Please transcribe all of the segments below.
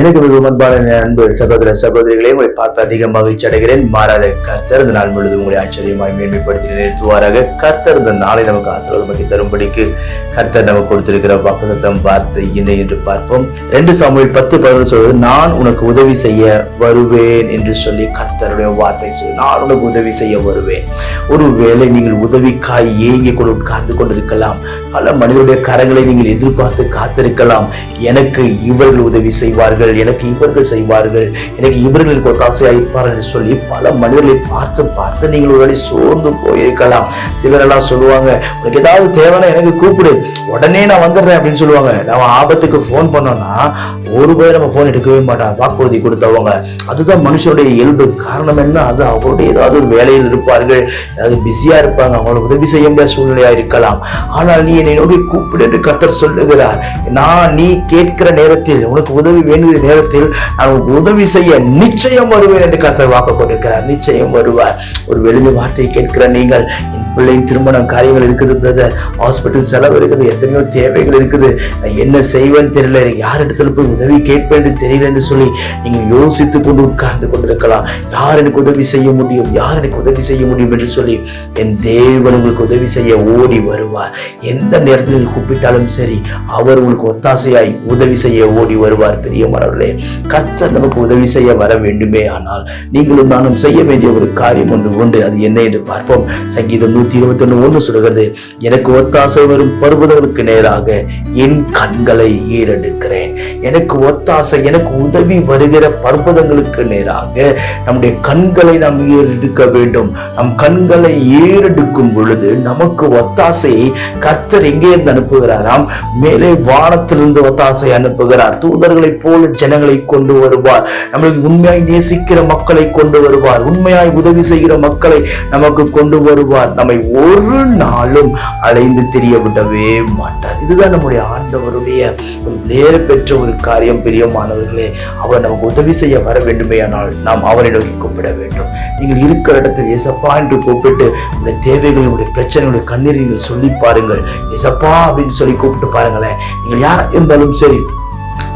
எனக்கு மிகவும் அன்பான அன்பு சகோதர சகோதரிகளே உங்களை பார்த்து அதிக மகிழ்ச்சி அடைகிறேன். மாறாத கர்த்தர் இந்த நாள் முழுவதும் உங்களை ஆச்சரியமாய் மேன்மைப்படுத்தி நிறுத்துவாராக கர்த்தர் இந்த நாளை நமக்கு ஆசீர்வாதமாக்கி தரும்படிக்கு கர்த்தர் நமக்கு கொடுத்திருக்கிற வாக்குதத்தம் வார்த்தை என்ன என்று பார்ப்போம். ரெண்டு சாமியில் பத்து பதினொன்று சொல்வது நான் உனக்கு உதவி செய்ய வருவேன் என்று சொல்லி கர்த்தருடைய வார்த்தை சொல்லி நான் உனக்கு உதவி செய்ய வருவேன். ஒருவேளை நீங்கள் உதவிக்காய் ஏங்கி கொண்டு உட்கார்ந்து கொண்டிருக்கலாம். பல மனிதருடைய கரங்களை நீங்கள் எதிர்பார்த்து காத்திருக்கலாம். எனக்கு இவர்கள் உதவி செய்வார்கள். எனக்கு இவர்கள் செய்வார்கள் எனக்கு இவர்களுக்கு ஒத்தாசையாக இருப்பார்கள் என்று சொல்லி பல மனிதர்களை பார்த்து பார்த்து நீங்கள் ஒரு வழி சோர்ந்து போயிருக்கலாம். சிலரெல்லாம் சொல்லுவாங்க உனக்கு ஏதாவது தேவைன்னா எனக்கு கூப்பிடு உடனே நான் வந்துடுறேன் அப்படின்னு சொல்லுவாங்க. நம்ம ஆபத்துக்கு ஃபோன் பண்ணோம்னா ஒரு பேர் நம்ம ஃபோன் எடுக்கவே மாட்டாங்க வாக்குறுதி கொடுத்தவங்க. அதுதான் மனுஷனுடைய இயல்பு. காரணம் என்ன? அது அவருடைய ஏதாவது ஒரு வேலையில் இருப்பார்கள் ஏதாவது பிஸியா இருப்பாங்க அவங்களை உதவி செய்ய முடியாத சூழ்நிலையா இருக்கலாம். ஆனால் நீ என்னை நோக்கி கூப்பிடு என்று கர்த்தர் சொல்லுகிறார். நான் நீ கேட்கிற நேரத்தில் உனக்கு உதவி வேண்டுகிற நேரத்தில் நான் உதவி செய்ய நிச்சயம் வருவேன் என்று கத்தர் வாக்கு கொண்டிருக்கிறார் நிச்சயம் வருவார். ஒரு வெளிந்த வார்த்தையை கேட்கிற நீங்கள் பிள்ளையின் திருமணம் காரியங்கள் இருக்குது பிரதர் ஹாஸ்பிட்டல் செலவு இருக்குது எத்தனையோ தேவைகள் இருக்குது. நான் என்ன செய்வேன்னு தெரியல எனக்கு யார் இடத்துல போய் உதவி கேட்பேன் என்று என்று சொல்லி நீங்கள் யோசித்து கொண்டு உட்கார்ந்து கொண்டிருக்கலாம். யார் எனக்கு உதவி செய்ய முடியும்? யார் எனக்கு உதவி செய்ய முடியும் என்று சொல்லி என் தேவன் உங்களுக்கு உதவி செய்ய ஓடி வருவார். எந்த நேரத்தில் நீங்கள் கூப்பிட்டாலும் சரி அவர் உங்களுக்கு ஒத்தாசையாய் உதவி செய்ய ஓடி வருவார் பிரியமானவர்களே கர்த்தர் நமக்கு உதவி செய்ய வர வேண்டுமே ஆனால் நீங்களும் நானும் செய்ய வேண்டிய ஒரு காரியம் ஒன்று உண்டு. அது என்ன என்று பார்ப்போம். சங்கீதம் நூத்தி இருபத்தி ஒண்ணு ஒண்ணு சொல்கிறது எனக்கு ஒத்தாசை வரும் பருவதங்களுக்கு நேராக என் கண்களை ஏறெடுக்கிறேன். எனக்கு ஒத்தாசை எனக்கு உதவி வருகிற பர்வதங்களுக்கு நேராக நம்முடைய கண்களை நாம் ஏறெடுக்க வேண்டும். நம் கண்களை ஏறெடுக்கும் பொழுது நமக்கு ஒத்தாசையை கர்த்தர் எங்கேருந்து அனுப்புகிறாராம்? மேலே வானத்திலிருந்து ஒத்தாசை அனுப்புகிறார். தூதர்களைப் போல ஜனங்களை கொண்டு வருவார். நம்மளுக்கு உண்மையாய் நேசிக்கிற மக்களை கொண்டு வருவார். உண்மையாய் உதவி செய்கிற மக்களை நமக்கு கொண்டு வருவார். நம்ம ஒரு நாளும் அலைந்து தெரிய விடவே மாட்டார். இதுதான் நம்முடைய ஆண்டவருடைய ஒரு நேர பெற்ற ஒரு காரியம். பிரியமானவர்களே அவர் நமக்கு உதவி செய்ய வர வேண்டுமே ஆனால் நாம் அவரை நோக்கி கூப்பிட வேண்டும். நீங்கள் இருக்கிற இடத்தில் எசப்பா என்று கூப்பிட்டு உங்களுடைய தேவைகள் உங்களுடைய பிரச்சனைகளுடைய கண்ணீர் நீங்கள் சொல்லி பாருங்கள். எசப்பா அப்படின்னு சொல்லி கூப்பிட்டு பாருங்களேன். நீங்கள் யாரா இருந்தாலும் சரி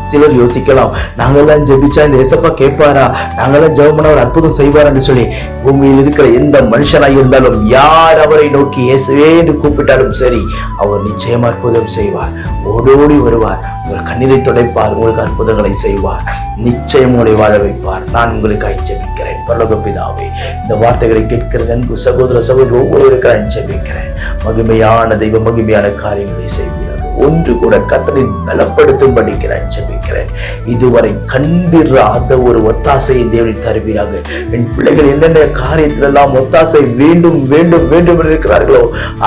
சிலர் யோசிக்கலாம் நாங்கெல்லாம் ஜெபிச்சா இந்த ஏசப்பா கேட்பாரா? நாங்கெல்லாம் ஜெபம் அவர் அற்புதம் செய்வாரான்னு சொல்லி பூமியில் இருக்கிற எந்த மனுஷனாக இருந்தாலும் யார் அவரை நோக்கி இயேசுவே என்று கூப்பிட்டாலும் சரி அவர் நிச்சயம் அற்புதம் செய்வார். ஓடோடி வருவார். உங்கள் கண்ணீரை துடைப்பார். உங்களுக்கு அற்புதங்களை செய்வார். நிச்சயம் உங்களை வாழ வைப்பார். நான் உங்களுக்காக ஜெபிக்கிறேன். பரலோக பிதாவே இந்த வார்த்தைகளை கேட்கிற நன்கு சகோதர சகோதரி ஒவ்வொருவருக்காக ஜெபிக்கிறேன். மகிமையான தெய்வம் மகிமையான காரியங்களை செய்வேன் ஒன்று கூட கத்தனை பலப்படுத்தும்படிக்கு நான் ஜெபிக்கிறேன். இதுவரை கண்டிராத ஒரு ஒத்தாசையை தேவனை தருவீராக. என் பிள்ளைகள் என்னென்ன காரியத்திலெல்லாம் ஒத்தாசை வேண்டும் வேண்டும் வேண்டும் என்று இருக்கிறார்களோ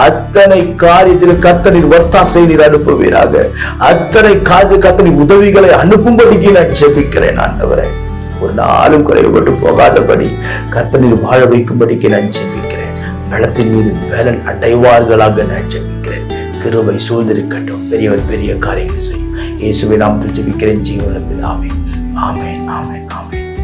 அத்தனை காரியத்தில் கத்தனின் ஒத்தாசை நீர் அனுப்புவீராக. அத்தனை காது கத்தனின் உதவிகளை அனுப்பும்படிக்கு நான் ஜெபிக்கிறேன் ஆண்டவரை. ஒரு நாளும் குறைவுபட்டு போகாதபடி கத்தனில் வாழ வைக்கும்படிக்கு நான் ஜெபிக்கிறேன். பலத்தின் மீது பலன் அடைவார்களாக நான் ஜெபிக்கிறேன். கிருபை சூழ்ந்திருக்கட்டும். பெரியவர் பெரிய காரியங்களை செய்யும். இயேசுவை நாமத்தில் ஜெபிக்கிறேன். ஜீவன பிதாவே. ஆமே ஆமே ஆமே